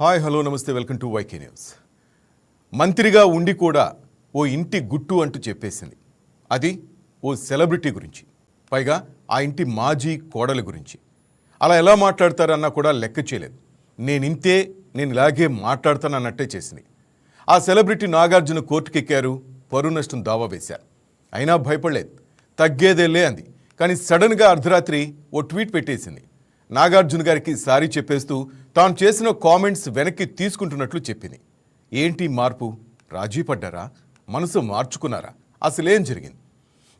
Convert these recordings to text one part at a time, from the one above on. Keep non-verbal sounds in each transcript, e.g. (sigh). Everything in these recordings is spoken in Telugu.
హాయ్ హలో నమస్తే welcome to Y K news. మంత్రిగా ఉండి కూడా ఓ ఇంటి గుట్టు అంటూ చెప్పేసింది. అది ఓ సెలబ్రిటీ గురించి. పైగా ఆ ఇంటి మాజీ కోడలి గురించి. అలా ఎలా మాట్లాడతారన్నా కూడా లెక్క చేయలేదు. నేను ఇంతే నేను ఇలాగే మాట్లాడతాను అన్నట్టే చేసింది. ఆ సెలబ్రిటీ నాగార్జున కోర్టుకెక్కారు పరువు నష్టం దావా వేశారు. అయినా భయపడలేదు. తగ్గేదేలే అంది. కానీ సడన్గా అర్ధరాత్రి ఓ ట్వీట్ పెట్టేసింది. నాగార్జున గారికి సారీ చెప్పేస్తూ తాను చేసిన కామెంట్స్ వెనక్కి తీసుకుంటున్నట్లు చెప్పింది. ఏంటి మార్పు? రాజీ పడ్డారా? మనసు మార్చుకున్నారా? అసలేం జరిగింది?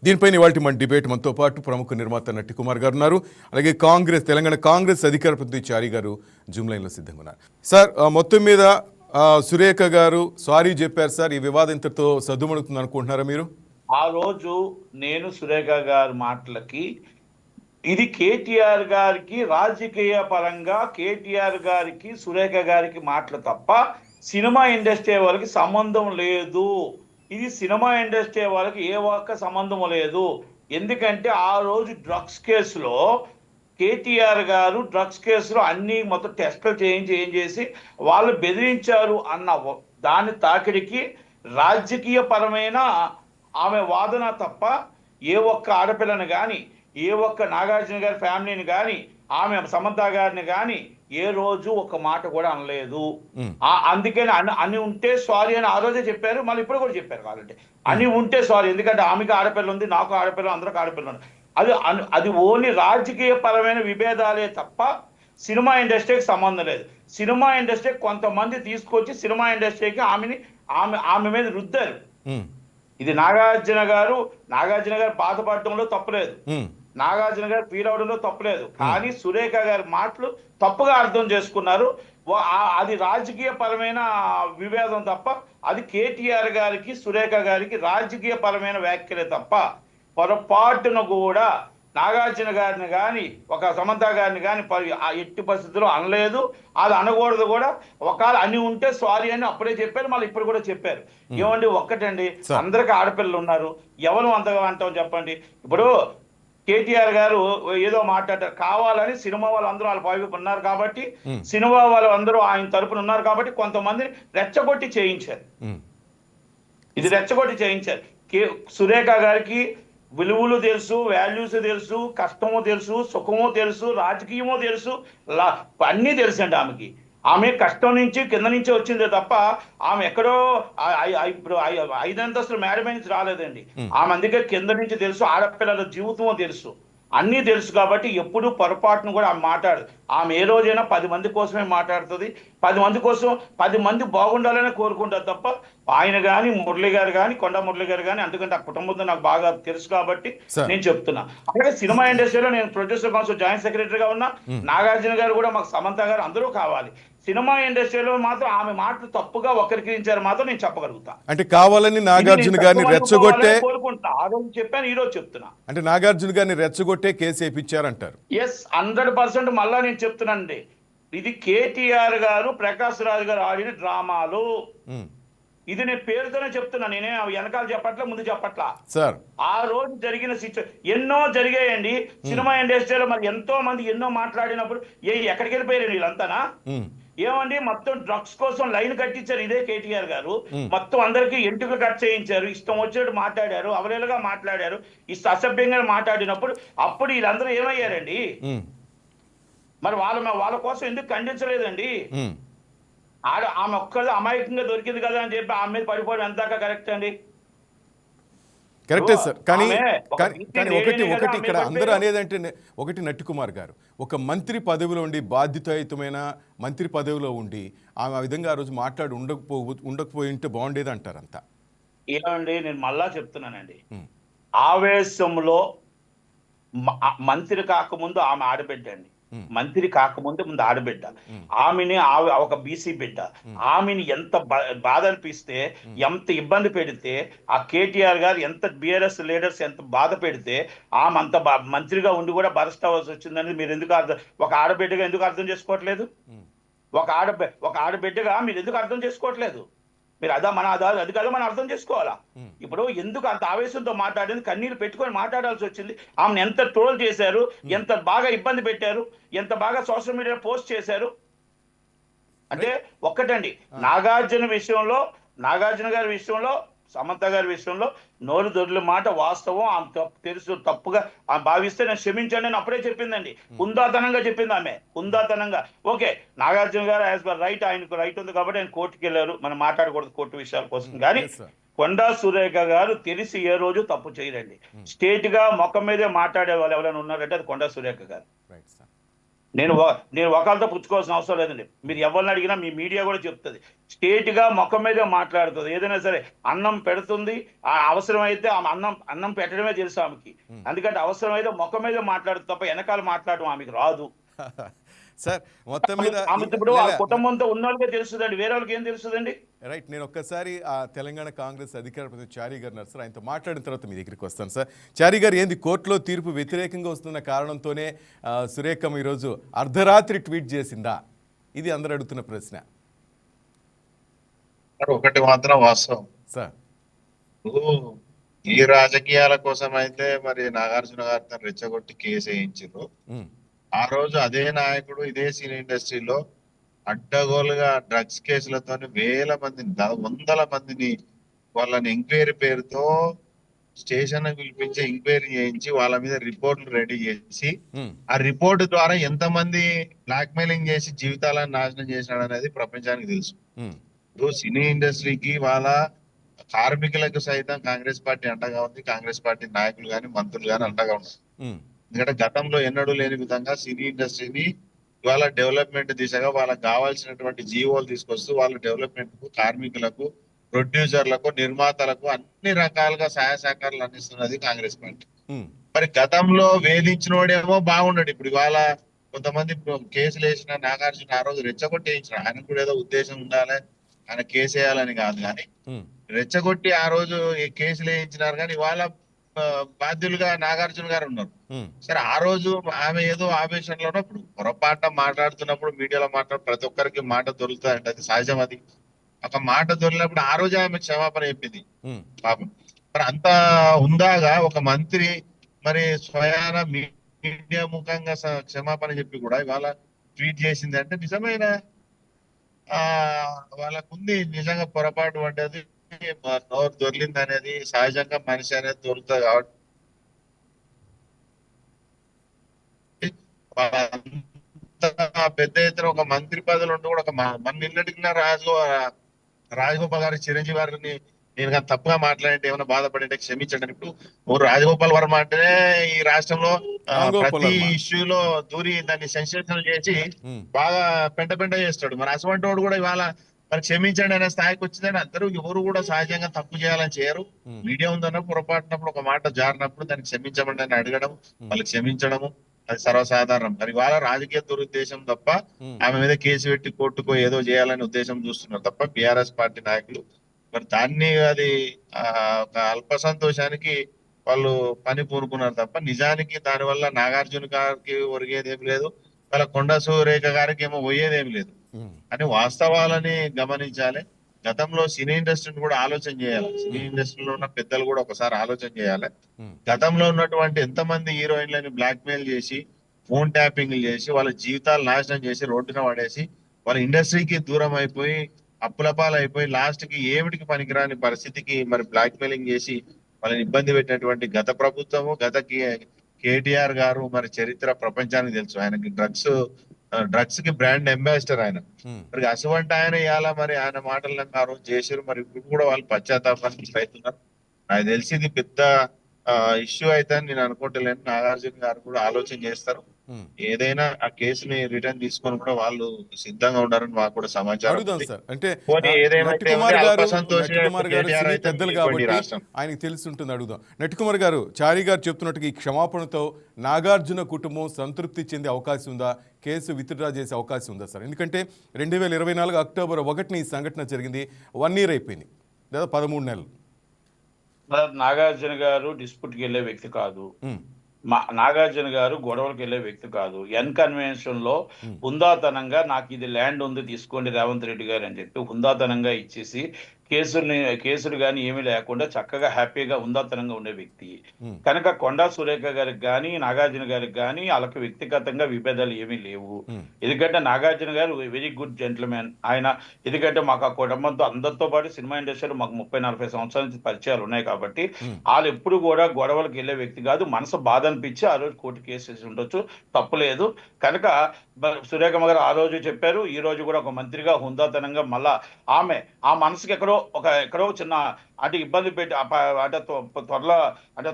దీనిపైన ఇవాళ మన డిబేట్ మనతో పాటు ప్రముఖ నిర్మాత నట్టి కుమార్ గారు ఉన్నారు. అలాగే కాంగ్రెస్ తెలంగాణ కాంగ్రెస్ అధికార ప్రతినిధి చారి గారు జూమ్ లైన్లో సిద్ధంగా ఉన్నారు. సార్ మొత్తం మీద సురేఖ గారు సారీ చెప్పారు సార్. ఈ వివాదం ఇంతతో సద్దుమణుకుతుంది అనుకుంటున్నారా మీరు? ఆ రోజు నేను సురేఖ గారి మాటలకి ఇది కేటీఆర్ గారికి రాజకీయ పరంగా కేటీఆర్ గారికి సురేఖ గారికి మాటలు తప్ప సినిమా ఇండస్ట్రీ వాళ్ళకి సంబంధం లేదు. ఇది సినిమా ఇండస్ట్రీ వాళ్ళకి ఏ ఒక్క సంబంధం లేదు. ఎందుకంటే ఆ రోజు డ్రగ్స్ కేసులో కేటీఆర్ గారు డ్రగ్స్ కేసులో అన్ని మొత్తం టెస్టులు చేయించి ఏం చేసి వాళ్ళు బెదిరించారు అన్న దాని తాకిడికి రాజకీయ పరమైన ఆమె వాదన తప్ప ఏ ఒక్క ఆడపిల్లని కానీ ఏ ఒక్క నాగార్జున గారి ఫ్యామిలీని కానీ ఆమె సమంత గారిని కానీ ఏ రోజు ఒక మాట కూడా అనలేదు. అందుకని అని అని ఉంటే సారీ అని ఆ రోజే చెప్పారు మళ్ళీ ఇప్పుడు కూడా చెప్పారు కావాలంటే అని ఉంటే సారీ ఎందుకంటే ఆమెకి ఆడపిల్ల ఉంది నాకు ఆడపిల్ల అందరికి ఆడపిల్ల ఉంది. అది అది ఓన్లీ రాజకీయ పరమైన విభేదాలే తప్ప సినిమా ఇండస్ట్రీకి సంబంధం లేదు. సినిమా ఇండస్ట్రీ కొంతమంది తీసుకొచ్చి సినిమా ఇండస్ట్రీకి ఆమెని ఆమె ఆమె మీద రుద్దారు. ఇది నాగార్జున గారు నాగార్జున గారు బాధపడటంలో తప్పలేదు. నాగార్జున గారు ఫీల్ అవడంలో తప్పలేదు కానీ సురేఖ గారి మాటలు తప్పుగా అర్థం చేసుకున్నారు. అది రాజకీయ పరమైన విభేదం తప్ప అది కేటీఆర్ గారికి సురేఖ గారికి రాజకీయ పరమైన వ్యాఖ్యలే తప్ప పొరపాటున కూడా నాగార్జున గారిని కానీ ఒక సమంత గారిని కానీ ఆ ఎట్టి పరిస్థితుల్లో అనలేదు. అది అనకూడదు కూడా. ఒకవేళ అని ఉంటే సారీ అని అప్పుడే చెప్పారు మళ్ళీ ఇప్పుడు కూడా చెప్పారు. ఏమండి ఒక్కటండి. అందరికి ఆడపిల్లలు ఉన్నారు. ఎవరు అంతగా అంటాం చెప్పండి? ఇప్పుడు కేటీఆర్ గారు ఏదో మాట్లాడారు కావాలని సినిమా వాళ్ళందరూ వాళ్ళ వైపు ఉన్నారు కాబట్టి. సినిమా వాళ్ళు అందరూ ఆయన తరపున ఉన్నారు కాబట్టి కొంతమందిని రెచ్చగొట్టి చేయించారు. ఇది రెచ్చగొట్టి చేయించారు. కే సురేఖ గారికి విలువలు తెలుసు వాల్యూస్ తెలుసు కష్టమో తెలుసు సుఖమో తెలుసు రాజకీయమో తెలుసు అన్నీ తెలుసు అండి ఆమెకి. ఆమె కష్టం నుంచి కింద నుంచి వచ్చిందే తప్ప ఆమె ఎక్కడో ఇప్పుడు ఐదంతస్తులు నుంచి రాలేదండి. ఆమె అందుకే కింద నుంచి తెలుసు ఆడపిల్లల జీవితమో తెలుసు. అన్నీ తెలుసు కాబట్టి ఎప్పుడు పొరపాటును కూడా ఆమె మాట్లాడదు. ఆమె ఏ రోజైనా పది మంది కోసమే మాట్లాడుతుంది. పది మంది కోసం పది మంది బాగుండాలని కోరుకుంటారు తప్ప ఆయన కానీ మురళి గారు కానీ కొండ మురళి గారు కానీ ఎందుకంటే ఆ కుటుంబంతో నాకు బాగా తెలుసు కాబట్టి. నేను చెప్తున్నా. అలాగే సినిమా ఇండస్ట్రీలో నేను ప్రొడ్యూసర్ కౌన్సిల్ జాయింట్ సెక్రటరీగా ఉన్నా. నాగార్జున గారు కూడా మాకు సమంత గారు అందరూ కావాలి. సినిమా ఇండస్ట్రీలో మాత్రం ఆమె మాటలు తప్పుగా వక్రీకరించారు మాత్రం నేను చెప్పగలుగుతా. అంటే కావాలని నాగార్జున గారిని రెచ్చగొట్టే అనుకోవాలని కోరుకుంటున్నా ఆ రోజు చెప్పాను ఈ రోజు చెప్తున్నా. అంటే నాగార్జున గారిని రెచ్చగొట్టే కేసు వేయించారంటారు. ఎస్ హండ్రెడ్ పర్సెంట్ మళ్ళా నేను చెప్తున్నానండి. ఇది కేటీఆర్ గారు ప్రకాష్ రాజు గారు ఆడిన డ్రామాలు. ఉమ్, ఇది నేను పేరుతోనే చెప్తున్నా నేనే వెనకాల చెప్పట్లా ముందు చెప్పట్లా. సార్ ఆ రోజు జరిగిన సిచ్యువేషన్ ఎన్నో జరిగాయండి. సినిమా ఇండస్ట్రీలో మరి ఎంతో మంది ఎన్నో మాట్లాడినప్పుడు ఏ ఎక్కడికి వెళ్ళిపోయారు వీళ్ళంతానా? ఉమ్, ఏమండి మొత్తం డ్రగ్స్ కోసం లైన్ కట్టించారు ఇదే కేటీఆర్ గారు. మొత్తం అందరికి ఎంటుక కట్ చేయించారు. ఇష్టం వచ్చినట్టు మాట్లాడారు అవలేలుగా మాట్లాడారు. ఇష్ట అసభ్యంగా మాట్లాడినప్పుడు అప్పుడు వీళ్ళందరూ ఏమయ్యారండి? మరి వాళ్ళ వాళ్ళ కోసం ఎందుకు ఖండించలేదండి. ఆడ ఆమె ఒక్కది అమాయకంగా దొరికింది కదా అని చెప్పి ఆమె మీద పడిపోవడం ఎంత కరెక్ట్ అండి? కరెక్టే సార్ కానీ కానీ ఒకటి ఒకటి ఇక్కడ. అందరూ అనేదంటే నే- ఒకటి నట్టి కుమార్ గారు. ఒక మంత్రి పదవిలో ఉండి బాధ్యతాయుతమైన మంత్రి పదవిలో ఉండి ఆమె ఆ విధంగా ఆ రోజు మాట్లాడి ఉండకపో ఉండకపోయి ఉంటే బాగుండేది అంటారు అంతా ఏమండి నేను మళ్ళా చెప్తున్నానండి. ఆవేశంలో మంత్రి కాకముందు ఆమె ఆడబిడ్డ అండి Hmm. మంత్రి కాకముందు ముందు ఆడబిడ్డ ఆమెని ఆమె ఒక బీసీ బిడ్డ. ఆమెని ఎంత బా- బాధ అనిపిస్తే ఎంత ఇబ్బంది పెడితే ఆ కేటీఆర్ గారు ఎంత బిఆర్ఎస్ లీడర్స్ ఎంత బాధ పెడితే ఆమె అంత మంత్రిగా ఉండి కూడా బరస్ట్ అవ్వాల్సి వచ్చిందని మీరు ఎందుకు అర్థం ఒక ఆడబిడ్డగా ఎందుకు అర్థం చేసుకోవట్లేదు. ఒక ఆడ ఒక ఆడబిడ్డగా మీరు ఎందుకు అర్థం చేసుకోవట్లేదు? మీరు అదా మన అదా అది కదా మనం అర్థం చేసుకోవాలా. ఇప్పుడు ఎందుకు అంత ఆవేశంతో మాట్లాడింది? కన్నీరు పెట్టుకొని మాట్లాడాల్సి వచ్చింది. ఆమెను ఎంత ట్రోల్ చేశారు? ఎంత బాగా ఇబ్బంది పెట్టారు? ఎంత బాగా సోషల్ మీడియా పోస్ట్ చేశారు? అంటే ఒక్కటండి. నాగార్జున విషయంలో నాగార్జున గారి విషయంలో సమంత గారి విషయంలో నోరు దొరిన మాట వాస్తవం ఆమె తప్పు తెలుసు తప్పుగా ఆమె భావిస్తే నేను క్షమించండి అని అప్పుడే చెప్పిందండి. హుందాతనంగా చెప్పింది ఆమె. హుందాతనంగా ఓకే నాగార్జున గారు యాజ్ పర్ రైట్ ఆయనకు రైట్ ఉంది కాబట్టి ఆయన కోర్టుకి వెళ్ళారు. మనం మాట్లాడకూడదు కోర్టు విషయాల కోసం. కానీ. కొండా సురేఖ గారు తెలిసి ఏ రోజు తప్పు చేయరండి. స్టేట్గా మొక్క మీదే మాట్లాడే వాళ్ళు ఎవరైనా ఉన్నారంటే అది కొండా సురేఖ గారు. నేను నేను ఒకళ్ళతో పుచ్చుకోవాల్సిన అవసరం లేదండి. మీరు ఎవరిని అడిగినా మీ మీడియా కూడా చెప్తుంది. స్టేట్గా మొక్క మీదే మాట్లాడుతుంది. ఏదైనా సరే అన్నం పెడుతుంది. ఆ అవసరమైతే ఆమె అన్నం అన్నం పెట్టడమే తెలుసు ఆమెకి. అందుకంటే అవసరమైతే మొక్క మీదే మాట్లాడుతుంది తప్ప వెనకాల మాట్లాడడం ఆమెకి రాదు. (laughs) సార్ మొత్తం మీద ఇప్పుడు ఆ కుటుంబంతో తెలుస్తుందండి వేరే వాళ్ళకి ఏం తెలుస్తుందండి? రైట్ నేను ఒక్కసారి ఆ తెలంగాణ కాంగ్రెస్ అధికార ప్రతినిధి చారీ గారు సార్ ఆయనతో మాట్లాడిన తర్వాత మీ దగ్గరికి వస్తాను సార్. చారీ గారు ఏంది కోర్టులో తీర్పు వ్యతిరేకంగా వస్తున్న కారణంతోనే సురేఖం ఈరోజు అర్ధరాత్రి ట్వీట్ చేసిందా? ఇది అందరు అడుగుతున్న ప్రశ్న. ఒకటి మాత్రం వాస్తవం. సార్. ఈ రాజకీయాల కోసం అయితే మరి నాగార్జున గారితో రెచ్చగొట్టి కేసు వేయించారు. ఆ రోజు అదే నాయకుడు ఇదే సినీ ఇండస్ట్రీలో అడ్డగోలుగా డ్రగ్స్ కేసులతో వేల మందిని వందల మందిని వాళ్ళని ఎంక్వైరీ పేరుతో స్టేషన్ పిలిపించి ఎంక్వైరీ చేయించి వాళ్ళ మీద రిపోర్ట్లు రెడీ చేసి ఆ రిపోర్ట్ ద్వారా ఎంతమంది బ్లాక్ మెయిలింగ్ చేసి జీవితాలను నాశనం చేసినాడు అనేది ప్రపంచానికి తెలుసు. ఇప్పుడు సినీ ఇండస్ట్రీకి వాళ్ళ కార్మికులకు సైతం కాంగ్రెస్ పార్టీ అండగా ఉంది. కాంగ్రెస్ పార్టీ నాయకులు గాని మంత్రులు గాని అండగా ఉన్నారు. ఎందుకంటే గతంలో ఎన్నడూ లేని విధంగా సినీ ఇండస్ట్రీని ఇవాళ డెవలప్మెంట్ దిశగా వాళ్ళకి కావాల్సినటువంటి జీవోలు తీసుకొస్తూ వాళ్ళ డెవలప్మెంట్కు కార్మికులకు ప్రొడ్యూసర్లకు నిర్మాతలకు అన్ని రకాలుగా సహాయ సహకారాలు అందిస్తున్నది కాంగ్రెస్ పార్టీ. మరి గతంలో వేధించినోడేమో బాగున్నాడు. ఇప్పుడు ఇవాళ కొంతమంది కేసులు వేసిన నాగార్జున ఆ రోజు రెచ్చగొట్టి వేయించిన ఆయనకు కూడా ఏదో ఉద్దేశం ఉండాలి. ఆయన కేసు వేయాలని కాదు కానీ రెచ్చగొట్టి ఆ రోజు కేసులు వేయించినారు కానీ ఇవాళ బాధ్యులుగా నాగార్జున గారు ఉన్నారు. సరే ఆ రోజు ఆమె ఏదో ఆవేశంలో ఉన్నప్పుడు పొరపాట మాట్లాడుతున్నప్పుడు మీడియాలో మాట్లాడు ప్రతి ఒక్కరికి మాట దొరుకుతుంది అది సహజం అది. ఒక మాట దొరికినప్పుడు ఆ రోజు ఆమె క్షమాపణ చెప్పింది. ఉమ్, పాపం. మరి అంత ఉందాగా ఒక మంత్రి మరి స్వయాన మీడియా ముఖంగా క్షమాపణ చెప్పి కూడా ఇవాళ ట్వీట్ చేసింది అంటే నిజమైన ఆ వాళ్ళకుంది నిజంగా పొరపాటు పడ్డది నోరు దొరికింది అనేది సహజంగా మనిషి అనేది దొరుకుతుంది కాబట్టి అంత పెద్ద ఎత్తున ఒక మంత్రి పదవులు ఉండి కూడా ఒక మన నిన్నటికి రాజగో రాజగోపాల్ గారి చిరంజీవి గారిని నేను కానీ తప్పుగా మాట్లాడితే ఏమైనా బాధపడింటే క్షమించండి. అని. ఇప్పుడు రాజగోపాల్ వర్మ అంటేనే ఈ రాష్ట్రంలో ప్రతి. ఇష్యూలో దూరి దాన్ని సెన్సేషన్ చేసి బాగా పెంట పెంట చేస్తాడు. మరి అటువంటి వాడు కూడా ఇవాళ మరి క్షమించండి అనే స్థాయికి వచ్చిందని అందరూ ఎవరు కూడా సహజంగా తప్పు చేయాలని చేయరు. మీడియా ఉందన్నప్పుడు పొరపాటునప్పుడు ఒక మాట జారినప్పుడు దాన్ని క్షమించమండి అని అడగడం వాళ్ళు క్షమించడము. అది సర్వసాధారణం. మరి ఇవాళ రాజకీయ దురుద్దేశం తప్ప ఆమె మీద కేసు పెట్టి కోర్టుకో ఏదో చేయాలనే ఉద్దేశం చూస్తున్నారు తప్ప బీఆర్ఎస్ పార్టీ నాయకులు. మరి దాన్ని అది ఆ, ఒక అల్ప సంతోషానికి వాళ్ళు పని పూనుకున్నారు తప్ప నిజానికి దానివల్ల నాగార్జున గారికి ఒరిగేది ఏం లేదు. వాళ్ళ కొండ సురేఖ గారికి ఏమో పోయేది ఏం లేదు. అని వాస్తవాలని గమనించాలి. గతంలో సినీ ఇండస్ట్రీని కూడా ఆలోచన చేయాలి. సినీ ఇండస్ట్రీలో ఉన్న పెద్దలు కూడా ఒకసారి ఆలోచన చేయాలి. గతంలో ఉన్నటువంటి ఎంతమంది హీరోయిన్లని బ్లాక్ మెయిల్ చేసి ఫోన్ ట్యాపింగ్ చేసి వాళ్ళ జీవితాలు నాశనం చేసి రోడ్డున పడేసి వాళ్ళ ఇండస్ట్రీకి దూరం అయిపోయి అప్పుల పాలు అయిపోయి లాస్ట్కి ఏమిటికి పనికిరాని పరిస్థితికి మరి బ్లాక్ మెయిలింగ్ చేసి వాళ్ళని ఇబ్బంది పెట్టినటువంటి గత ప్రభుత్వము గత కేటీఆర్ గారు మరి చరిత్ర ప్రపంచానికి తెలుసు. ఆయనకి డ్రగ్స్ డ్రగ్స్కి బ్రాండ్ అంబాసిడర్ ఆయన. మరి అటువంటి ఆయన ఇవాళ మరి ఆయన మాటలు ఆ రోజు చేశారు. మరి ఇప్పుడు కూడా వాళ్ళు పశ్చాత్తాపానికి అవుతున్నారు నాకు తెలిసి ఇది పెద్ద ఇష్యూ అయితే అని నేను అనుకుంటలేను నాగార్జున గారు కూడా ఆలోచన చేస్తారు. ఏదైనా ఆ కేసుని రిటర్న్ తీసుకొని కూడా వాళ్ళు సిద్ధంగా ఉండాలని మాకు కూడా సమాచారం అడుగుదాం ఉంది. సార్. అంటే పెద్దలు కాబట్టి రాష్ట్రం. ఆయనకి తెలిసి ఉంటుంది అడుగుదాం. నట్టి కుమార్ గారు చారి గారు చెప్తున్నట్టుగా ఈ క్షమాపణతో నాగార్జున కుటుంబం సంతృప్తి చెందే అవకాశం ఉందా? కేసు విత్డ్రా చేసే అవకాశం ఉందా సార్? ఎందుకంటే రెండు వేల ఇరవై నాలుగు అక్టోబర్ ఒకటిని ఈ సంఘటన జరిగింది. వన్ ఇయర్ అయిపోయింది. లేదా పదమూడు నెలలు. నాగార్జున గారు డిస్ప్యూట్కి వెళ్ళే వ్యక్తి కాదు. మా నాగార్జున గారు గొడవలకు వెళ్ళే వ్యక్తి కాదు. ఎన్ కన్వెన్షన్లో హుందాతనంగా నాకు ఇది ల్యాండ్ ఉంది తీసుకోండి రేవంత్ రెడ్డి గారు అని చెప్పి హుందాతనంగా ఇచ్చేసి కేసుల్ని కేసులు కానీ ఏమీ లేకుండా చక్కగా హ్యాపీగా ఉందాతనంగా ఉండే వ్యక్తి. కనుక కొండా సురేఖ గారికి కానీ నాగార్జున గారికి కానీ వాళ్ళకి వ్యక్తిగతంగా విభేదాలు ఏమీ లేవు. ఎందుకంటే నాగార్జున గారు వెరీ గుడ్ జెంట్మెన్ ఆయన ఎందుకంటే మాకు ఆ కుటుంబంతో అందరితో పాటు సినిమా ఇండస్ట్రీలో మాకు ముప్పై నలభై సంవత్సరాల నుంచి పరిచయాలు ఉన్నాయి కాబట్టి వాళ్ళు ఎప్పుడు కూడా గొడవలకు వెళ్ళే వ్యక్తి కాదు. మనసు బాధ అనిపించి ఆ రోజు కోర్టు కేసు వేసి ఉండొచ్చు. తప్పులేదు కనుక సురేఖమ్మ గారు ఆ రోజు చెప్పారు ఈ రోజు కూడా ఒక మంత్రిగా హుందాతనంగా మళ్ళా ఆమె ఆ మనసుకి ఎక్కడో ఒక ఎక్కడో చిన్న అంటే ఇబ్బంది పెట్టి అంటే త్వ- త్వరలో అంటే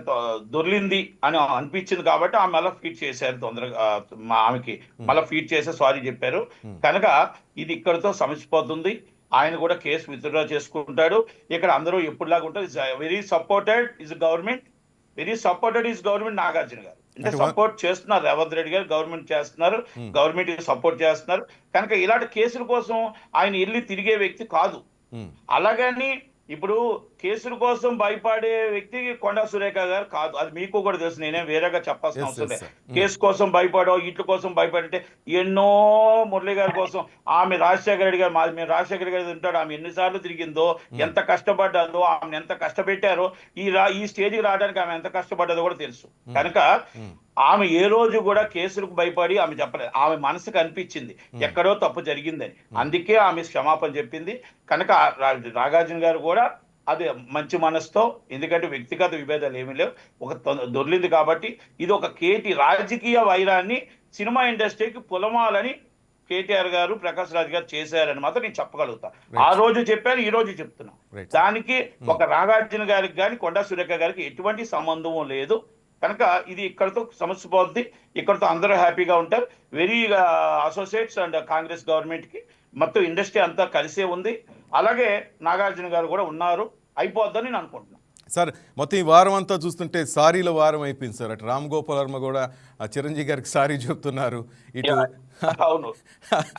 దొర్లింది అని అనిపించింది కాబట్టి ఆమె మళ్ళీ ఫీట్ చేశారు తొందరగా ఆమెకి మళ్ళీ ఫీట్ చేసి సారీ చెప్పారు. కనుక ఇది ఇక్కడతో సమసిపోతుంది ఆయన కూడా కేసు విత్డ్రా చేసుకుంటాడు. ఇక్కడ అందరూ ఎప్పుడులాగా ఉంటారు. Very supported is government. Very supported is government Nagarjuna గారు. అంటే సపోర్ట్ చేస్తున్నారు. రేవంత్ రెడ్డి గారు గవర్నమెంట్ చేస్తున్నారు. Hmm. గవర్నమెంట్ సపోర్ట్ చేస్తున్నారు. కనుక ఇలాంటి కేసుల కోసం ఆయన వెళ్ళి తిరిగే వ్యక్తి కాదు. ఉమ్, అలాగని ఇప్పుడు కేసుల కోసం భయపడే వ్యక్తి కొండా సురేఖ గారు కాదు. అది మీకు కూడా తెలుసు నేనేం వేరేగా చెప్పాల్సిన అవసరం లేదు. Mm. కేసు కోసం భయపడో ఇట్ల కోసం భయపడంటే ఎన్నో మురళి గారి కోసం ఆమె రాజశేఖర రెడ్డి గారు మాది మేము రాజశేఖర రెడ్డి గారు ఉంటాడు ఆమె ఎన్నిసార్లు తిరిగిందో ఎంత కష్టపడ్డాదో ఆమెను ఎంత కష్టపెట్టారో ఈ రా ఈ స్టేజ్కి రావడానికి ఆమె ఎంత కష్టపడ్డదో కూడా తెలుసు. కనుక ఉమ్, ఆమె ఏ రోజు కూడా కేసులకు భయపడి ఆమె చెప్పలేదు ఆమె మనసుకు అనిపించింది. ఎక్కడో తప్పు జరిగిందని. అందుకే ఆమె క్షమాపణ చెప్పింది. కనుక నాగార్జున గారు కూడా అది మంచి మనసుతో ఎందుకంటే వ్యక్తిగత విభేదాలు ఏమీ లేవు. ఒక దొర్లింది కాబట్టి ఇది ఒక కేటి రాజకీయ వైరాన్ని సినిమా ఇండస్ట్రీకి పొలమాలని కేటీఆర్ గారు ప్రకాష్ రాజ్ గారు చేశారని మాత్రం నేను చెప్పగలుగుతా. ఆ రోజు చెప్పాను ఈ రోజు చెప్తున్నా. దానికి ఒక నాగార్జున గారికి కానీ కొండా సురేఖ గారికి ఎటువంటి సంబంధం లేదు. కనుక ఇది ఇక్కడతో సమస్య పోద్ది ఇక్కడతో అందరూ హ్యాపీగా ఉంటారు. వెరీ అసోసియేట్స్ అండ్ కాంగ్రెస్ గవర్నమెంట్కి మొత్తం ఇండస్ట్రీ అంతా కలిసే ఉంది. అలాగే నాగార్జున గారు కూడా ఉన్నారు. అయిపోద్దని నేను అనుకుంటున్నాను సార్ మొత్తం ఈ వారం అంతా చూస్తుంటే సారీల వారం అయిపోయింది సార్. అటు రామ్ గోపాల్ వర్మ కూడా ఆ చిరంజీవి గారికి సారీ చెప్తున్నారు. ఇటు (laughs) అవును.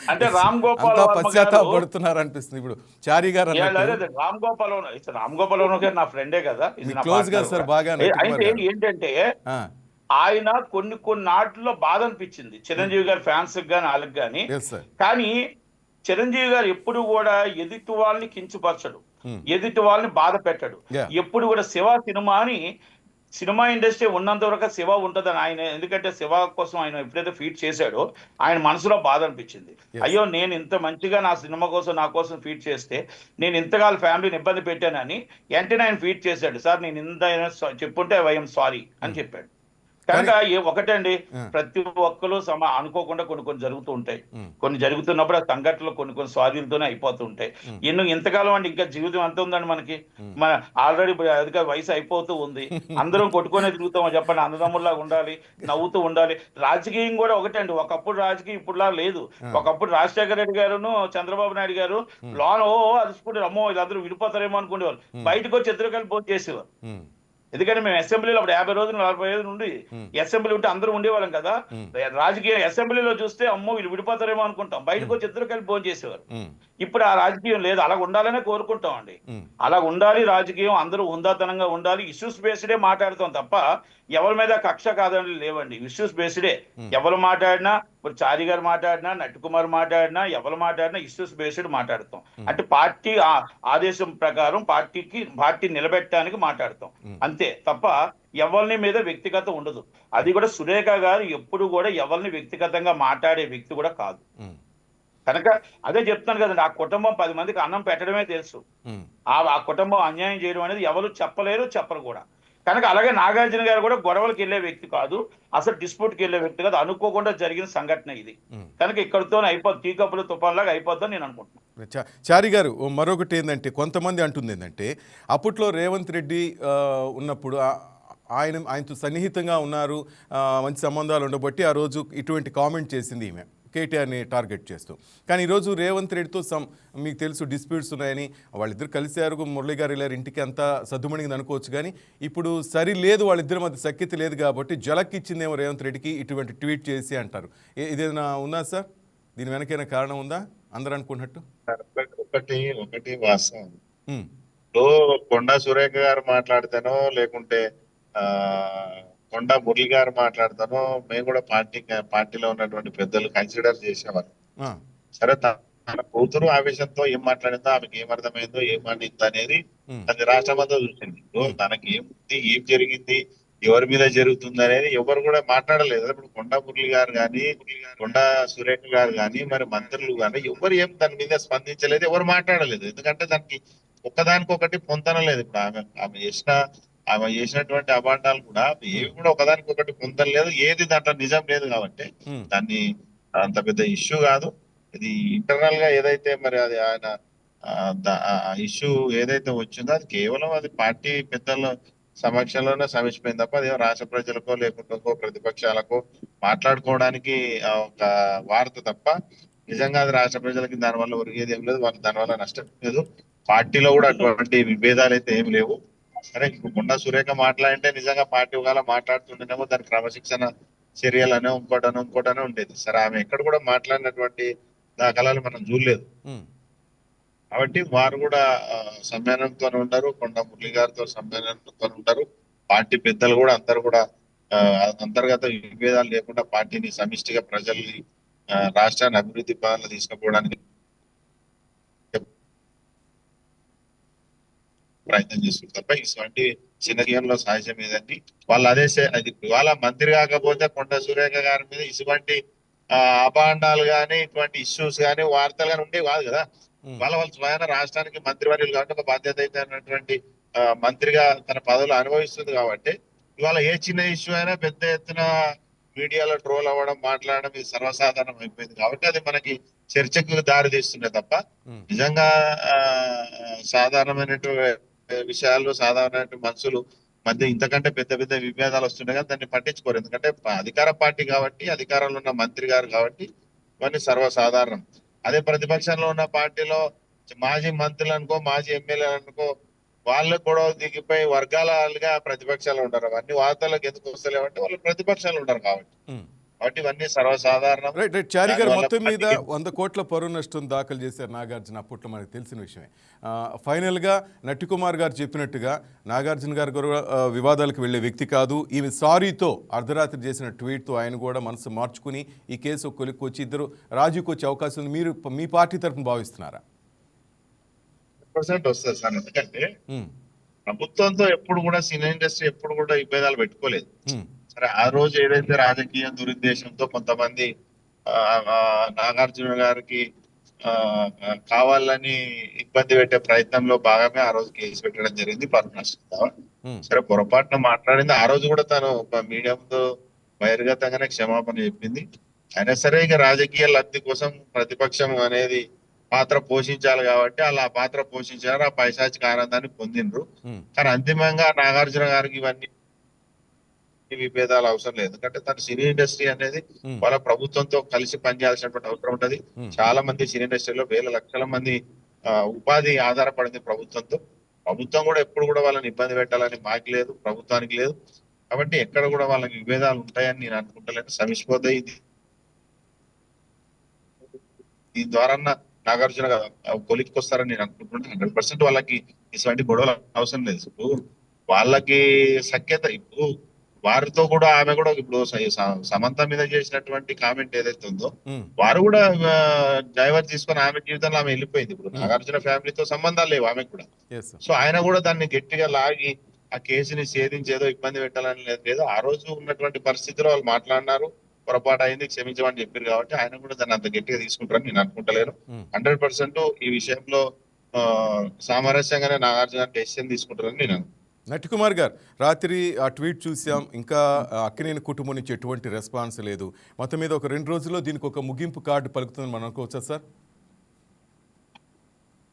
అంటే రామ్ గోపాల్ అంతా వర్మ పశ్చాత్తాప గారు- పడుతున్నారు అనిపిస్తుంది ఇప్పుడు. చారి గారు రామ్ గోపాల్ రామ్ గోపాల్ గారు నా ఫ్రెండే కదా. close గా సార్. బాగా. ఏంటంటే ఆయన కొన్ని కొన్ని నాటిలో బాధ అనిపించింది. చిరంజీవి గారి ఫ్యాన్స్ గాని వాళ్ళకి సార్ కానీ చిరంజీవి గారు ఎప్పుడు కూడా ఎదుటి వాళ్ళని కించపరచడు Hmm. ఎదుటి వాళ్ళని బాధ పెట్టడు. ఎప్పుడు కూడా శివ సినిమాని సినిమా ఇండస్ట్రీ ఉన్నంత వరకు శివ ఉంటదని ఆయన ఎందుకంటే శివ కోసం ఆయన ఎప్పుడైతే ఫీట్ చేశాడో ఆయన మనసులో బాధ అనిపించింది. అయ్యో నేను ఇంత మంచిగా నా సినిమా కోసం నా కోసం ఫీట్ చేస్తే నేను ఇంతకాల ఫ్యామిలీని ఇబ్బంది పెట్టానని వెంటనే ఆయన ఫీట్ చేశాడు సార్ నేను ఇంత చెప్పుంటే ఐఎమ్ సారీ అని చెప్పాడు కనుక ఏ- ఒకటండి. ప్రతి ఒక్కరు సమ అనుకోకుండా కొన్ని కొన్ని జరుగుతూ ఉంటాయి. కొన్ని జరుగుతున్నప్పుడు ఆ సంఘటనలు కొన్ని కొన్ని స్వాధీనతోనే అయిపోతూ ఉంటాయి. ఎన్నో ఎంతకాలం అంటే ఇంకా జీవితం ఎంత ఉందండి మనకి? మన ఆల్రెడీ అధిక వయసు అయిపోతూ ఉంది. అందరం కొట్టుకునే తిరుగుతామో చెప్పండి అన్నదమ్ముల్లాగా ఉండాలి నవ్వుతూ ఉండాలి. రాజకీయం కూడా ఒకటండి. ఒకప్పుడు రాజకీయం ఇప్పుడులా లేదు. ఒకప్పుడు రాజశేఖర రెడ్డి గారును చంద్రబాబు నాయుడు గారు లోన ఓ అరుచుకుంటారు అమ్మో వీళ్ళందరూ విడిపోతారేమో అనుకునేవారు బయటకు వచ్చి కలిపి భోజనం చేసేవారు. ఎందుకంటే మేము అసెంబ్లీలో అప్పుడు యాభై రోజులు నలభై రోజులు ఉండి Hmm. అసెంబ్లీ ఉంటే అందరూ ఉండేవాళ్ళం కదా. రాజకీయ అసెంబ్లీలో చూస్తే అమ్మో వీళ్ళు విడిపోతారేమో అనుకుంటాం. బయటకు వచ్చి ఇద్దరు కలిపి భోజనం చేసేవారు ఇప్పుడు ఆ రాజకీయం లేదు. అలా ఉండాలనే కోరుకుంటాం అండి ఉమ్, అలా ఉండాలి రాజకీయం అందరూ హుందాతనంగా ఉండాలి. ఇష్యూస్ బేస్డే మాట్లాడతాం తప్ప ఎవరి మీద కక్ష కాదని లేవండి. ఇష్యూస్ బేస్డే ఎవరు మాట్లాడినా ఇప్పుడు చారి గారు మాట్లాడినా నట్టుకుమార్ మాట్లాడినా ఎవరు మాట్లాడినా ఇష్యూస్ బేస్డ్ మాట్లాడతాం. అంటే పార్టీ ఆ- ఆదేశం ప్రకారం పార్టీకి పార్టీ నిలబెట్టడానికి మాట్లాడతాం. అంతే తప్ప ఎవరిని మీద వ్యక్తిగత ఉండదు. అది కూడా సురేఖ గారు ఎప్పుడు కూడా ఎవరిని వ్యక్తిగతంగా మాట్లాడే వ్యక్తి కూడా కాదు. కనుక అదే చెప్తాను కదండి ఆ కుటుంబం పది మందికి అన్నం పెట్టడమే తెలుసు. ఆ ఆ కుటుంబం అన్యాయం చేయడం అనేది ఎవరు చెప్పలేరు చెప్పరు కూడా. కనుక అలాగే నాగార్జున గారు కూడా గొడవలకు వెళ్ళే వ్యక్తి కాదు అసలు డిస్ప్యూట్కి వెళ్ళే వ్యక్తి కాదు అనుకోకుండా జరిగిన సంఘటన ఇది. కనుక ఇక్కడితో అయిపోతుంది టీ కప్పులు తుపాన్లాగా అయిపోద్దని నేను అనుకుంటున్నాను. చారి గారు మరొకటి ఏంటంటే కొంతమంది అంటుంది ఏంటంటే అప్పట్లో రేవంత్ రెడ్డి ఉన్నప్పుడు ఆయన ఆయనతో సన్నిహితంగా ఉన్నారు మంచి సంబంధాలు ఉండబట్టి ఆ రోజు ఇటువంటి కామెంట్ చేసింది ఈమె. కేటీఆర్ని టార్గెట్ చేస్తూ. కానీ ఈరోజు రేవంత్ రెడ్డితో సమ్ మీకు తెలుసు డిస్ప్యూట్స్ ఉన్నాయని వాళ్ళిద్దరు కలిశారు మురళి గారు వెళ్ళారు ఇంటికి అంతా సద్దుమణిగింది అనుకోవచ్చు కానీ ఇప్పుడు సరి లేదు వాళ్ళిద్దరి మధ్య సఖ్యత లేదు కాబట్టి జలక్ ఇచ్చిందేమో రేవంత్ రెడ్డికి ఇటువంటి ట్వీట్ చేసి అంటారు. ఇదేదైనా ఉందా సార్? దీని వెనకైనా కారణం ఉందా? అందరూ అనుకున్నట్టు? ఒకటి- ఒకటి వాస్తవం. కొండా సురేఖ గారు మాట్లాడితేనో లేకుంటే కొండా మురళి గారు మాట్లాడతానో మేము కూడా పార్టీ పార్టీలో ఉన్నటువంటి పెద్దలు కన్సిడర్ చేసేవారు. సరే తన కూతురు ఆవేశంతో ఏం మాట్లాడిందో ఆమెకి ఏం అర్థమైందో ఏం మాట్లాడిందో అనేది అది రాష్ట్రం అంతా చూసింది. తనకి ఏముంది ఏం జరిగింది ఎవరి మీద జరుగుతుంది అనేది ఎవరు కూడా మాట్లాడలేదు. ఇప్పుడు కొండా మురళి గారు కానీ కొండా సురేఖ గారు కానీ మరి మంత్రులు కానీ ఎవరు ఏం దాని మీద స్పందించలేదు ఎవరు మాట్లాడలేదు. ఎందుకంటే దానికి ఒక్కదానికొకటి పొందనలేదు ఇప్పుడు ఆమె ఆమె చేసిన ఆమె చేసినటువంటి అభాండాలు కూడా ఏవి కూడా ఒకదానికొకటి పొందలేదు ఏది దాంట్లో నిజం లేదు కాబట్టి ఉమ్, దాన్ని అంత పెద్ద ఇష్యూ కాదు. ఇది ఇంటర్నల్గా ఏదైతే మరి అది ఆయన ఇష్యూ ఏదైతే వచ్చిందో అది కేవలం అది పార్టీ పెద్దల సమక్షంలోనే సమీక్షపోయింది తప్ప అది రాష్ట్ర ప్రజలకో లేకుంటే ప్రతిపక్షాలకో మాట్లాడుకోవడానికి ఒక వార్త తప్ప నిజంగా అది రాష్ట్ర ప్రజలకి దానివల్ల ఒరిగేది ఏం లేదు. వాళ్ళు దానివల్ల నష్టం లేదు. పార్టీలో కూడా అటువంటి విభేదాలు అయితే ఏం లేవు. సరే ఇప్పుడు కొండా సురేఖ మాట్లాడింటే నిజంగా పార్టీ ఒకవేళ మాట్లాడుతుంటేనేమో దాని క్రమశిక్షణ చర్యలనో ఇంకోటనో ఇంకోటనో ఉండేది. సరే ఆమె ఎక్కడ కూడా మాట్లాడినటువంటి దాఖలాలు మనం చూడలేదు. కాబట్టి వారు కూడా సమ్మేళనంతో ఉంటారు కొండ మురళి గారితో సమ్మేళనంతో ఉంటారు. పార్టీ పెద్దలు కూడా అందరు కూడా అంతర్గత విభేదాలు లేకుండా పార్టీని సమిష్టిగా ప్రజల్ని రాష్ట్రాన్ని అభివృద్ధి పదాలు తీసుకుపోవడానికి ప్రయత్నం చేస్తుంది తప్ప ఇటువంటి చిన్న గేమ్లో సహజం ఏదండి వాళ్ళు అదే అది ఇవాళ మంత్రి కాకపోతే కొండ సురేఖ గారి మీద ఇటువంటి ఆ, అభాండాలు గాని ఇటువంటి ఇష్యూస్ గాని వార్తలు గాని ఉండేవి కాదు కదా. వాళ్ళ వాళ్ళ స్వయాన రాష్ట్రానికి మంత్రివర్యులు కాబట్టి ఒక బాధ్యత అయితే అన్నటువంటి మంత్రిగా తన పదవులు అనుభవిస్తుంది కాబట్టి ఇవాళ ఏ చిన్న ఇష్యూ అయినా పెద్ద ఎత్తున మీడియాలో ట్రోల్ అవ్వడం మాట్లాడడం ఇది సర్వసాధారణం అయిపోయింది కాబట్టి అది మనకి చర్చకు దారి తీస్తుంది తప్ప నిజంగా సాధారణమైనటువంటి విషయాలు సాధారణ మనుషులు మధ్య ఇంతకంటే పెద్ద పెద్ద విభేదాలు వస్తుండే కానీ దాన్ని పట్టించుకోరు. ఎందుకంటే అధికార పార్టీ కాబట్టి అధికారంలో ఉన్న మంత్రి గారు కాబట్టి ఇవన్నీ సర్వసాధారణం. అదే ప్రతిపక్షంలో ఉన్న పార్టీలో మాజీ మంత్రులు అనుకో మాజీ ఎమ్మెల్యేలు అనుకో వాళ్ళు కూడా దిగిపోయి వర్గాలుగా ప్రతిపక్షాలు ఉంటారు. అవన్నీ వార్తలకు ఎందుకు వస్తలేవంటే వాళ్ళు ప్రతిపక్షాలు ఉంటారు కాబట్టి. కాబట్టి ఇవన్నీ సర్వసాధారణం. Right right. చారి గారు మొత్తం మీద వంద కోట్ల పరువు నష్టం దాఖలు చేశారు నాగార్జున అప్పట్లో మనకు తెలిసిన విషయమే. ఆ, ఫైనల్గా నట్టికుమార్ గారు చెప్పినట్టుగా నాగార్జున గారు కూడా వివాదాలకు వెళ్ళే వ్యక్తి కాదు. ఈమె సారీతో అర్ధరాత్రి చేసిన ట్వీట్తో ఆయన కూడా మనసు మార్చుకుని ఈ కేసు కొలిక్కి వచ్చి ఇద్దరు రాజీకి వచ్చే అవకాశం ఉంది. మీరు మీ పార్టీ తరఫున భావిస్తున్నారా? పర్సెంట్ వస్తుంది సార్. ఎందుకంటే ప్రభుత్వంతో ఎప్పుడు కూడా సినీ ఇండస్ట్రీ ఎప్పుడు కూడా విభేదాలు పెట్టుకోలేదు. సరే ఆ రోజు ఏదైతే రాజకీయ దురుద్దేశంతో కొంతమంది నాగార్జున గారికి కావాలని ఇబ్బంది పెట్టే ప్రయత్నంలో భాగమే ఆ రోజు కేసు పెట్టడం జరిగింది. ఉమ్, సరే పొరపాటున మాట్లాడింది. ఆ రోజు కూడా తను ఒక మీడియంతో బహిర్గతంగానే క్షమాపణ చెప్పింది. అయినా సరే ఇక రాజకీయ లబ్ధి కోసం ప్రతిపక్షం అనేది పాత్ర పోషించాలి కాబట్టి అలా పాత్ర పోషించారు ఆ పైశాచిక ఆనందాన్ని పొందిండ్రు. ఉమ్, కానీ అంతిమంగా నాగార్జున గారికి ఇవన్నీ విభేదాలు అవసరం లేదు. ఎందుకంటే తన సినీ ఇండస్ట్రీ అనేది వాళ్ళ ప్రభుత్వంతో కలిసి పనిచేయాల్సినటువంటి అవసరం ఉంటది. చాలా మంది సినీ ఇండస్ట్రీలో వేల లక్షల మంది ఉపాధి ఆధారపడింది ప్రభుత్వంతో. ప్రభుత్వం కూడా ఎప్పుడు కూడా వాళ్ళని ఇబ్బంది పెట్టాలని మాకు లేదు ప్రభుత్వానికి లేదు. కాబట్టి ఎక్కడ కూడా వాళ్ళకి విభేదాలు ఉంటాయని నేను అనుకుంటలేను. సమిష్పోతే ఇది దీని ద్వారా నాగార్జున గారు కొలిక్కి వస్తారని నేను అనుకుంటున్నాను. హండ్రెడ్ పర్సెంట్ వాళ్ళకి ఇటువంటి గొడవలు అవసరం లేదు. ఇప్పుడు వాళ్ళకి సఖ్యత ఇప్పుడు వారితో కూడా ఆమె కూడా ఇప్పుడు సమంత మీద చేసినటువంటి కామెంట్ ఏదైతే ఉందో వారు కూడా డ్రైవర్ తీసుకొని ఆమె జీవితంలో ఆమె వెళ్ళిపోయింది ఇప్పుడు నాగార్జున ఫ్యామిలీతో సంబంధాలు లేవు ఆమెకు కూడా. సో ఆయన కూడా దాన్ని గట్టిగా లాగి ఆ కేసుని ఛేదించేదో ఇబ్బంది పెట్టాలని లేదు లేదు ఆ రోజు ఉన్నటువంటి పరిస్థితిలో వాళ్ళు మాట్లాడినారు పొరపాటు అయింది క్షమించమని చెప్పారు కాబట్టి ఆయన కూడా దాన్ని అంత గట్టిగా తీసుకుంటారని నేను అనుకుంటలేను. హండ్రెడ్ పర్సెంట్ ఈ విషయంలో సామరస్యంగానే నాగార్జున డెసిషన్ తీసుకుంటారని నేను. నటికుమార్ గారు రాత్రి ఆ ట్వీట్ చూసాం. ఇంకా అక్కినేని కుటుంబం నుంచి ఎటువంటి రెస్పాన్స్ లేదు. మొత్తం మీద ఒక రెండు రోజుల్లో దీనికి ఒక ముగింపు కార్డు పలుకుతుందని మనం అనుకోవచ్చా సార్?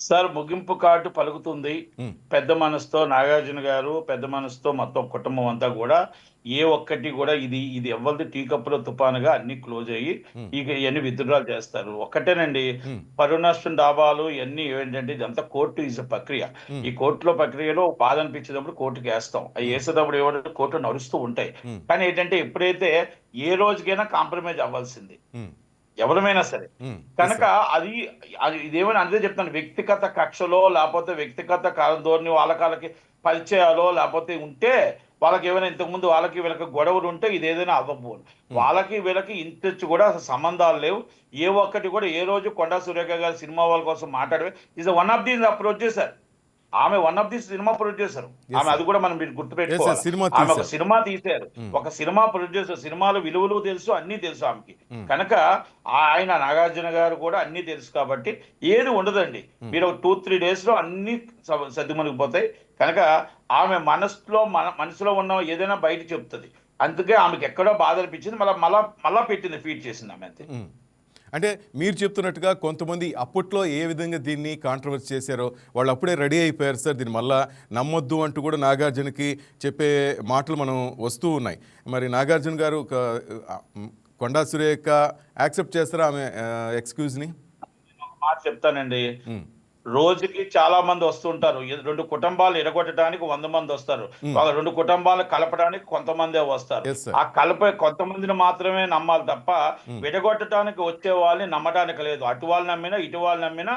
సార్ ముగింపు కార్డు పలుకుతుంది. పెద్ద మనసుతో నాగార్జున గారు పెద్ద మనసుతో మొత్తం కుటుంబం అంతా కూడా ఏ ఒక్కటి కూడా ఇది ఇది ఎవరిది టీ కప్పులో తుపానుగా అన్ని క్లోజ్ అయ్యి. ఇక ఇవన్నీ విత్డ్రాల్ చేస్తారు. ఒక్కటేనండి నష్టం డాబాలు ఇవన్నీ ఏంటంటే ఇదంతా కోర్టు ఈజ్ ప్రక్రియ. ఈ కోర్టులో ప్రక్రియలో బాధ అనిపించేటప్పుడు కోర్టుకి వేస్తాం. అవి వేసేటప్పుడు ఏమంటే కోర్టు నడుస్తూ ఉంటాయి. కానీ ఏంటంటే ఎప్పుడైతే ఏ రోజుకైనా కాంప్రమైజ్ అవ్వాల్సింది. ఎవరమైనా సరే. కనుక అది అది ఇదేమని అంతే చెప్తాను వ్యక్తిగత కక్షలో లేకపోతే వ్యక్తిగత కాలధోరణి వాళ్ళకాలకి పరిచయాలో లేకపోతే ఉంటే వాళ్ళకి ఏమైనా ఇంతకుముందు వాళ్ళకి వీళ్ళకి గొడవలు ఉంటే ఇది ఏదైనా అవ్వబోను. వాళ్ళకి వీళ్ళకి ఇంత కూడా అసలు సంబంధాలు లేవు. ఏ ఒక్కటి కూడా ఏ రోజు కొండా సురేఖ గారు సినిమా వాళ్ళ కోసం మాట్లాడవే is one of the producer ఆమె one of the cinema producer ఆమె. అది కూడా మనం మీరు గుర్తుపెట్టుకోవాలి. ఆమె ఒక. సినిమా తీశారు. ఒక సినిమా ప్రొడ్యూసర్ సినిమాల విలువలు తెలుసు అన్ని తెలుసు ఆమెకి. కనుక ఆ- ఆయన నాగార్జున గారు కూడా అన్ని తెలుసు కాబట్టి ఏది ఉండదండి. మీరు ఒక టూ త్రీ డేస్లో అన్ని స- సర్దుమణిగిపోతాయి. కనుక ఆమె మనసులో మన మనసులో ఉన్న ఏదైనా బయట చెప్తుంది. అందుకే ఆమెకి ఎక్కడో బాధ అనిపించింది. మళ్ళీ మళ్ళా మళ్ళా పెట్టింది ఫీడ్ చేసింది ఆమె అంతే. అంటే మీరు చెప్తున్నట్టుగా కొంతమంది అప్పట్లో ఏ విధంగా దీన్ని కాంట్రవర్సీ చేశారో వాళ్ళు అప్పుడే రెడీ అయిపోయారు సార్. దీన్ని మళ్ళా నమ్మొద్దు అంటూ కూడా నాగార్జునకి చెప్పే మాటలు మనం వస్తూ ఉన్నాయి. మరి నాగార్జున గారు కొండా సురేఖ యాక్సెప్ట్ చేస్తారా ఆమె ఎక్స్క్యూజ్ని చెప్తానండి. రోజుకి చాలా మంది వస్తుంటారు రెండు కుటుంబాలు ఎడగొట్టడానికి వంద మంది వస్తారు. రెండు కుటుంబాలు కలపడానికి కొంతమందే వస్తారు. ఆ కలప కొంతమందిని మాత్రమే నమ్మాలి తప్ప విడగొట్టడానికి వచ్చే వాళ్ళని నమ్మడానికి లేదు. అటు వాళ్ళు నమ్మినా ఇటు వాళ్ళు నమ్మినా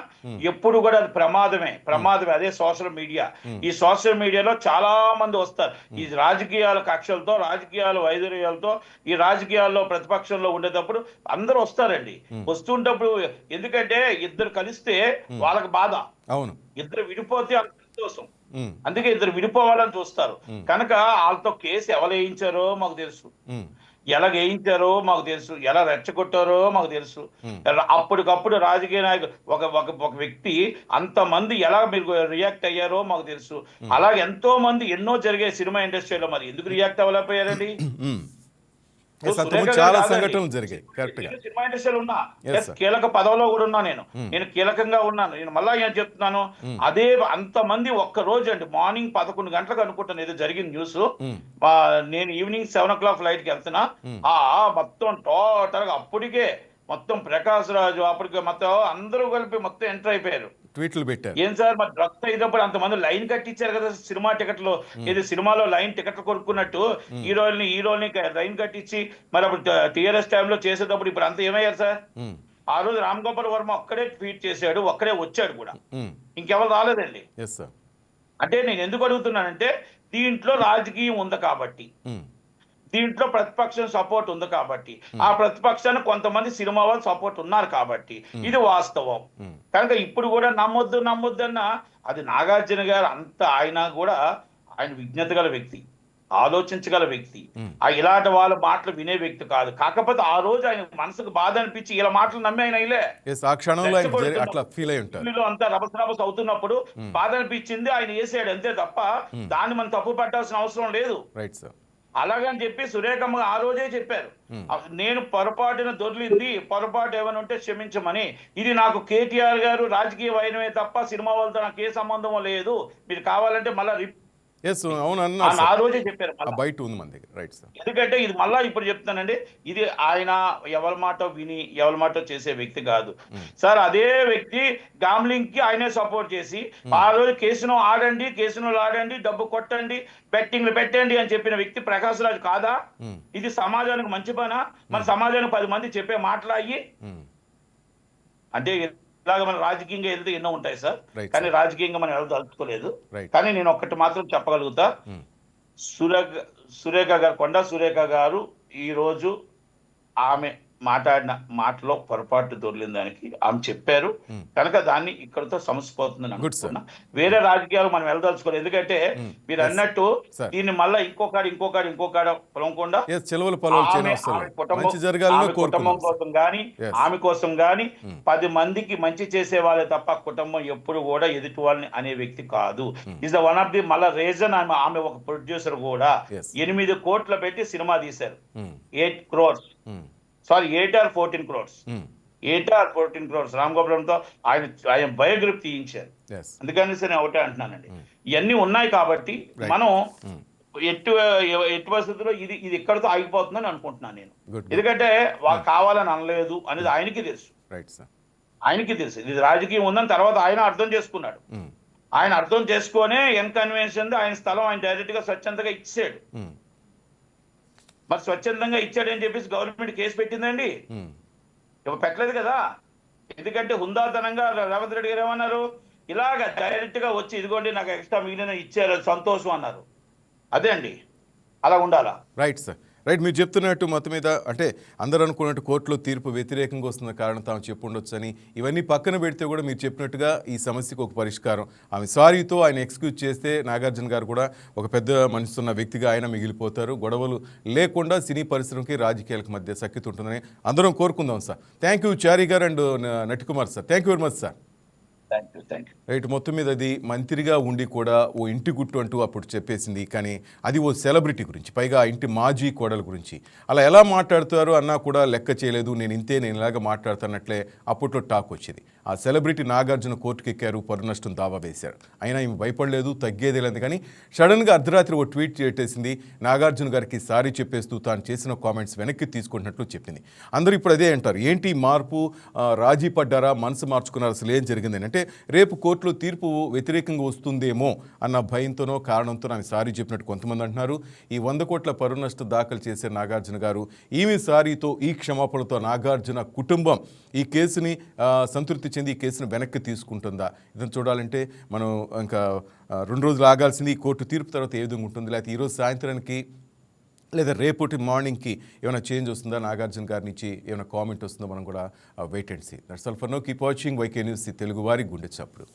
ఎప్పుడు కూడా అది ప్రమాదమే. ప్రమాదమే. అదే సోషల్ మీడియా. ఈ సోషల్ మీడియాలో చాలా మంది వస్తారు. ఈ రాజకీయాల కక్షలతో రాజకీయాల వైద్యులతో ఈ రాజకీయాల్లో ప్రతిపక్షంలో ఉండేటప్పుడు అందరూ వస్తారండి. వస్తుంటప్పుడు ఎందుకంటే ఇద్దరు కలిస్తే వాళ్ళకి బాధ అవును. ఇద్దరు విడిపోతే అంత సంతోషం. అందుకే ఇద్దరు విడిపోవాలని చూస్తారు. కనుక వాళ్ళతో కేసు ఎవరు వేయించారో మాకు తెలుసు. ఎలా వేయించారో మాకు తెలుసు. ఎలా రెచ్చగొట్టారో మాకు తెలుసు. అప్పటికప్పుడు రాజకీయ నాయకులు ఒక ఒక ఒక వ్యక్తి అంతమంది ఎలా మీరు రియాక్ట్ అయ్యారో మాకు తెలుసు. అలాగే ఎంతో మంది ఎన్నో జరిగే సినిమా ఇండస్ట్రీలో మరి ఎందుకు రియాక్ట్ అవ్వలేకపోయారండి ఉమ్. ఇప్పుడు Yes, అంతకుముందు సురేఖ చాలా సంఘటనలు. జరిగాయి సినిమా ఇండస్ట్రీలో ఉన్నా. కీలక పదవిలో కూడా ఉన్నా నేను. నేను కీలకంగా ఉన్నాను. నేను మళ్ళా ఏం చెప్తున్నాను? అదే అంత మంది ఒక్క రోజు అండి మార్నింగ్ పదకొండు గంటలకు అనుకుంటాను ఏదో జరిగింది న్యూస్. ఉమ్, నేను ఈవినింగ్ సెవెన్ ఓ క్లాక్ ఫ్లైట్కి వెళ్తున్నా ఆ మొత్తం టోటల్గా అప్పటికే మొత్తం ప్రకాష్ రాజు అప్పటికే మొత్తం అందరూ కలిపి మొత్తం ఎంటర్ అయిపోయారు. ట్వీట్లు పెట్టారు. ఏం సార్ మరి డ్రగ్స్ అయినప్పుడు అంతమంది లైన్ కట్టించారు కదా సినిమా టికెట్లు. ఇది సినిమాలో లైన్ టికెట్లు కొనుక్కున్నట్టు హీరోల్ని హీరోల్ని లైన్ కట్టించి మరి అప్పుడు టీఆర్ఎస్ టైంలో చేసేటప్పుడు ఇప్పుడు అంత ఏమయ్యారు సార్? ఆ రోజు రామ్ గోపాల్ వర్మ ఒక్కడే ట్వీట్ చేశాడు ఒక్కడే వచ్చాడు కూడా. ఇంకెవరు రాలేదండి. అంటే నేను ఎందుకు అడుగుతున్నానంటే దీంట్లో రాజకీయం ఉంది కాబట్టి. దీంట్లో ప్రతిపక్షం సపోర్ట్ ఉంది కాబట్టి. ఆ ప్రతిపక్షానికి కొంతమంది సినిమా వాళ్ళు సపోర్ట్ ఉన్నారు కాబట్టి. ఇది వాస్తవం. ఉమ్. కనుక ఇప్పుడు కూడా నమ్మొద్దు నమ్మొద్దు అన్న అది నాగార్జున గారు అంత ఆయన కూడా ఆయన విజ్ఞత గల వ్యక్తి ఆలోచించగల వ్యక్తి. ఆ ఇలాంటి వాళ్ళ మాటలు వినే వ్యక్తి కాదు. కాకపోతే ఆ రోజు ఆయన మనసుకు బాధ అనిపించి ఇలా మాటలు నమ్మి ఆయన ఇలే. అట్లా ఫీల్ అయి ఉంటారు. అంతా రభస రభస అవుతున్నప్పుడు బాధ అనిపించింది ఆయన వేసాడు అంతే తప్ప దాన్ని మనం తప్పు పట్టాల్సిన అవసరం లేదు. రైట్ సార్ అలాగని చెప్పి సురేఖమ్మ ఆ రోజే చెప్పారు. నేను పొరపాటున దొర్లింది పొరపాటు ఏమైనా ఉంటే క్షమించమని. ఇది నాకు కేటీఆర్ గారు రాజకీయ వైనమే తప్ప సినిమా వాళ్ళతో నాకు ఏ సంబంధం లేదు. మీరు కావాలంటే మళ్ళా ఎస్ అవును ఆ రోజే చెప్పారు. బయట ఉంది మన దగ్గర. రైట్ సార్ ఎందుకంటే ఇది మళ్ళా ఇప్పుడు చెప్తానండి ఇది ఆయన ఎవరి మాట విని ఎవరి మాట చేసే వ్యక్తి కాదు. సార్ అదే వ్యక్తి గామ్లింగ్కి ఆయనే సపోర్ట్ చేసి ఆ రోజు కేసును ఆడండి కేసును ఆడండి డబ్బు కొట్టండి బెట్టింగ్లు పెట్టండి అని చెప్పిన వ్యక్తి ప్రకాష్ రాజు కాదా? ఉమ్, ఇది సమాజానికి మంచి పనా? మన సమాజానికి పది మంది చెప్పే మాట్లాడి ఉమ్, అంటే ఇలాగ మన రాజకీయంగా వెళ్తే ఎన్నో ఉంటాయి సార్. కానీ రాజకీయంగా మనం వెళ్ళదలుచుకోలేదు Right. కానీ నేను ఒక్కటి మాత్రం చెప్పగలుగుతా. ఉమ్, సురేఖ సురేఖ గారు కొండా సురేఖ గారు ఈ రోజు ఆమె మాట్లాడిన మాటలో పొరపాటు దొరికిన దానికి. ఆమె చెప్పారు. కనుక దాన్ని ఇక్కడతో సమసిపోతుందని. అనుకుంటున్నా వేరే రాజకీయాలు మనం వెళ్ళదలుచుకోలేదు. ఎందుకంటే మీరు అన్నట్టు. దీన్ని మళ్ళా ఆమె- అవసరం ఆమె లేదు. కుటుంబం- కోసం Yes. ఆమె కోసం గాని పది మందికి మంచి చేసే వాళ్ళే తప్ప కుటుంబం ఎప్పుడు కూడా ఎదుటి వాళ్ళని అనే వ్యక్తి కాదు. Is the one of the మళ్ళా రీజన్ ఆమె ఆమె ఒక ప్రొడ్యూసర్ కూడా. ఎనిమిది కోట్ల పెట్టి సినిమా తీశారు. Eight crores sorry eight or fourteen crores eight or fourteen crores Ram గోపురంతో ఆయన ఆయన బయోగ్రఫీ తీయించారు. అందుకని నేను ఒకటే అంటున్నానండి. ఇవన్నీ ఉన్నాయి కాబట్టి. మనం ఉమ్, ఎట్టు ఎట్టి పరిస్థితుల్లో ఇది ఇది ఎక్కడితో ఆగిపోతుందని అనుకుంటున్నాను నేను. ఎందుకంటే వాళ్ళు కావాలని అనలేదు అనేది ఆయనకి తెలుసు. ఆయనకి తెలుసు. ఇది రాజకీయం ఉందని తర్వాత ఆయన అర్థం చేసుకున్నాడు. ఆయన అర్థం చేసుకొనే యంగ్ కన్వెన్షన్ ఆయన స్థలం ఆయన డైరెక్ట్గా స్వచ్ఛందంగా ఇచ్చాడు మరి స్వచ్ఛందంగా ఇచ్చాడని చెప్పేసి గవర్నమెంట్ కేసు పెట్టిందండి. ఇవ్వ పెట్టలేదు కదా. ఎందుకంటే హుందాతనంగా రేవంత్ రెడ్డి గారు ఏమన్నారు? ఇలాగ డైరెక్ట్గా వచ్చి ఇదిగోండి నాకు ఎక్స్ట్రా మిగిలిన ఇచ్చారు సంతోషం అన్నారు. అదే అండి. అలా ఉండాలా? Right sir. రైట్ మీరు చెప్తున్నట్టు మొత్తం మీద అంటే అందరూ అనుకున్నట్టు కోర్టులో తీర్పు వ్యతిరేకంగా వస్తున్న కారణం తాము చెప్పుండొచ్చు ఇవన్నీ పక్కన పెడితే కూడా మీరు చెప్పినట్టుగా ఈ సమస్యకు ఒక పరిష్కారం. ఆమె సారీతో ఆయన ఎక్స్క్యూజ్ చేస్తే నాగార్జున గారు కూడా ఒక పెద్ద మనిషి ఉన్న వ్యక్తిగా ఆయన మిగిలిపోతారు. గొడవలు లేకుండా సినీ పరిశ్రమకి రాజకీయాలకు మధ్య సఖ్యత ఉంటుందని అందరం కోరుకుందాం సార్. థ్యాంక్ యూ చారీ గారు and Natikumar sir. Thank you very much sir thank you thank you right మొత్తం మీద అది మంత్రిగా ఉండి కూడా ఓ ఇంటి గుట్టు అంటూ అప్పుడు చెప్పేసింది. కానీ అది ఓ సెలబ్రిటీ గురించి పైగా ఆ ఇంటి మాజీ కోడల గురించి. అలా ఎలా మాట్లాడుతారు అన్నా కూడా లెక్క చేయలేదు. నేను ఇంతే నేను ఇలాగ మాట్లాడుతున్నట్లే అప్పట్లో టాక్ వచ్చింది. ఆ సెలబ్రిటీ నాగార్జున కోర్టుకెక్కారు పరునష్టం పరు నష్టం దావా వేశారు అయినా ఈమె భయపడలేదు తగ్గేదే లేదు కానీ సడన్గా అర్ధరాత్రి ఓ ట్వీట్ చేసేసింది నాగార్జున గారికి సారీ చెప్పేస్తూ తాను చేసిన కామెంట్స్ వెనక్కి తీసుకుంటున్నట్లు చెప్పింది. అందరూ ఇప్పుడు అదే అంటారు ఏంటి మార్పు? రాజీ పడ్డారా? మనసు మార్చుకున్నారు? అసలు ఏం జరిగిందని అంటే రేపు కోర్టులో తీర్పు వ్యతిరేకంగా వస్తుందేమో అన్న భయంతోనో కారణంతో ఆమె సారీ చెప్పినట్టు కొంతమంది అంటున్నారు. ఈ వంద కోట్ల పరు నష్టం దాఖలు చేసే నాగార్జున గారు ఈమె సారీతో ఈ క్షమాపణతో నాగార్జున కుటుంబం ఈ కేసుని సంతృప్తి ఇచ్చింది ఈ కేసును వెనక్కి తీసుకుంటుందా? ఇదని చూడాలంటే మనం ఇంకా రెండు రోజులు ఆగాల్సింది కోర్టు తీర్పు తర్వాత ఏ విధంగా ఉంటుంది? లేకపోతే ఈరోజు సాయంత్రానికి లేదా రేపటి మార్నింగ్కి ఏమైనా చేంజ్ వస్తుందా? నాగార్జున గారి నుంచి ఏమైనా కామెంట్ వస్తుందో మనం కూడా wait and see that's all for now keep watching Y K news Telugu వారి గుండె చప్పుడు